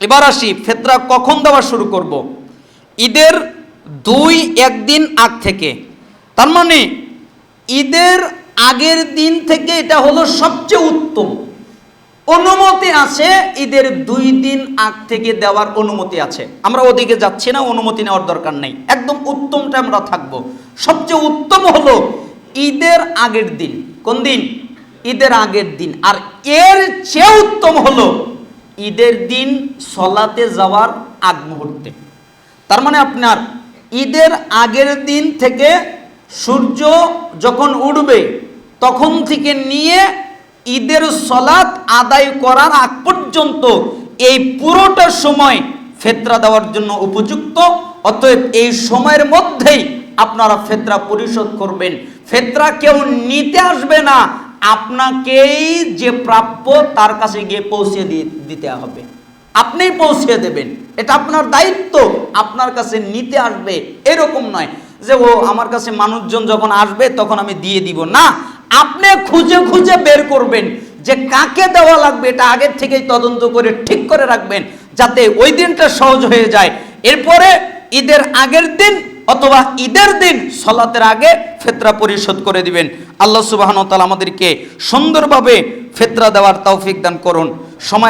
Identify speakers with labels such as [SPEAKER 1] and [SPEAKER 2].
[SPEAKER 1] এবার আসি ফেতরা কখন দেওয়া শুরু করব? ঈদের দুই একদিন আগ থেকে। তার মানে ঈদের আগের দিন থেকে এটা হলো সবচেয়ে উত্তম। অনুমতি আছে, ঈদের দুই দিন আগ থেকে দেওয়ার অনুমতি আছে। আমরা ওদিকে যাচ্ছি না, অনুমতি নেওয়ার দরকার নেই। একদম উত্তমটা আমরা থাকব। সবচেয়ে উত্তম হলো ঈদের আগের দিন। কোন দিন? ঈদের আগের দিন। আর এর চেয়ে উত্তম হলো ঈদের দিন সলাতে যাওয়ার আগ মুহূর্তে। তার মানে আপনার ঈদের আগের দিন থেকে সূর্য যখন উঠবে, তখন থেকে নিয়ে ঈদের সলাৎ আদায় করার আগ পর্যন্ত এই পুরোটা সময় ফেতরা দেওয়ার জন্য উপযুক্ত। অতএব এই সময়ের মধ্যেই আপনারা ফেতরা পরিশোধ করবেন। ফেতরা কেউ নিতে আসবে না আপনাকেই যে প্রাপ্য তার কাছে গিয়ে পৌঁছে দিতে হবে। আপনিই পৌঁছে দেবেন। এটা আপনার দায়িত্ব। আপনার কাছে নিতে আসবে এরকম নয় যে, ও, আমার কাছে মানুষজন যখন আসবে, তখন আমি দিয়ে দিব। না, আপনি খুঁজে খুঁজে বের করবেন যে কাকে দেওয়া লাগবে, এটা আগের থেকেই তদন্ত করে ঠিক করে রাখবেন, যাতে ওই দিনটা সহজ হয়ে যায়। এরপরে ঈদের আগের দিন অথবা ঈদের দিন সলাতের আগে ফেতরা পরিশোধ করে দিবেন। আল্লাহ সুবাহন তালা আমাদেরকে সুন্দরভাবে ফেতরা দেওয়ার তৌফিক দান করুন। সময়